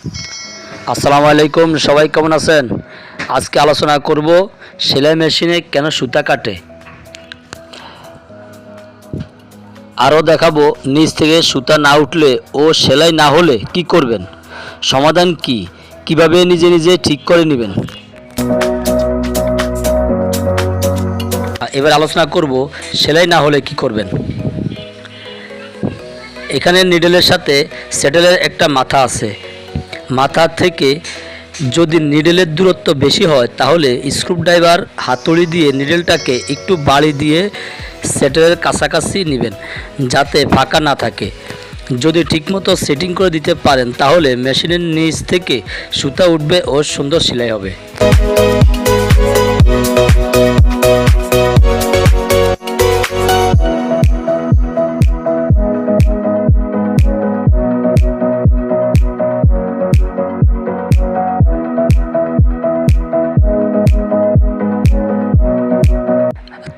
আসসালামু আলাইকুম, সবাই কেমন আছেন? আজকে আলোচনা করব সেলাই মেশিনে কেন সুতা কাটে। আরও দেখাবো নিচ থেকে সুতা না উঠলে ও সেলাই না হলে কি করবেন। সমাধান কি? কীভাবে নিজে নিজে ঠিক করে নেবেন? এবার আলোচনা করব সেলাই না হলে কি করবেন। এখানে নিডেলের সাথে সেটেলের একটা মাথা আছে। মাথা থেকে যদি নিডেলের দূরত্ব বেশি হয়, তাহলে স্ক্রুড্রাইভার হাতুড়ি দিয়ে নিডেলটাকে একটু বাড়ি দিয়ে সেটেলের কাছাকাছি নেবেন, যাতে ফাঁকা না থাকে। যদি ঠিকমতো সেটিং করে দিতে পারেন, তাহলে মেশিনের নিচ থেকে সুতা উঠবে ও সুন্দর সেলাই হবে।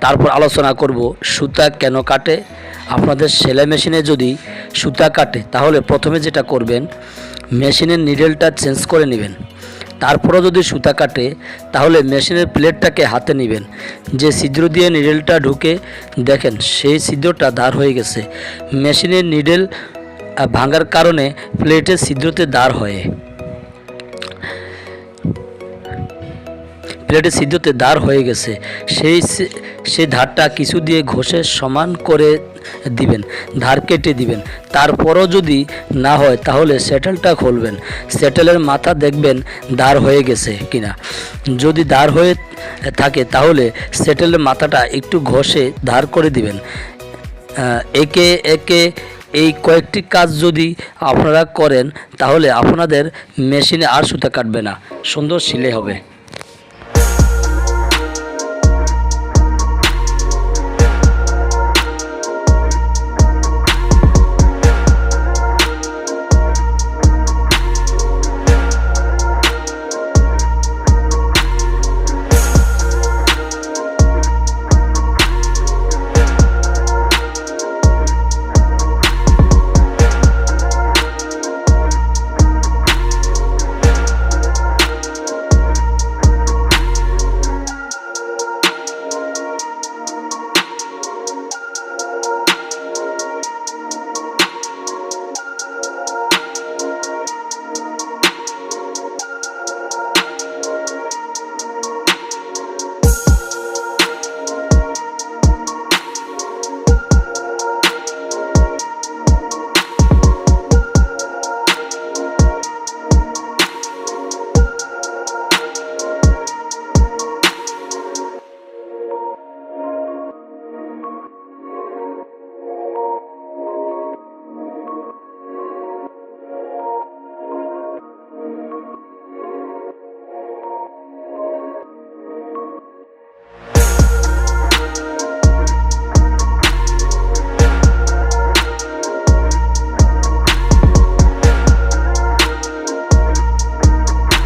তারপর আলোচনা করব, সুতা কেন কাটে? আপনাদের সেলাই মেশিনে যদি সুতা কাটে, তাহলে প্রথমে যেটা করবেন, মেশিনের নিডেলটা চেঞ্জ করে নেবেন। তারপরও যদি সুতা কাটে, তাহলে মেশিনের প্লেটটাকে হাতে নেবেন। যে ছিদ্র দিয়ে নিডেলটা ঢুকে, দেখেন সেই ছিদ্রটা দাঁড় হয়ে গেছে। মেশিনের নিডেল ভাঙার কারণে প্লেটের ছিদ্রতে দাঁড় হয়। প্লেটের ছিদ্রতে দাঁড় হয়ে গেছে। সেই সেই ধারটা কিছু দিয়ে ঘষে সমান করে দিবেন, ধার কেটে দিবেন। তারপরও যদি না হয়, তাহলে সেটেলটা খুলবেন। সেটেলের মাথা দেখবেন দাঁড় হয়ে গেছে কিনা। যদি দাঁড় হয়ে থাকে, তাহলে সেটেলের মাথাটা একটু ঘষে ধার করে দিবেন। একে একে এই কয়েকটি কাজ যদি আপনারা করেন, তাহলে আপনাদের মেশিনে আর সুতা কাটবে না। সুন্দর সিলে হবে।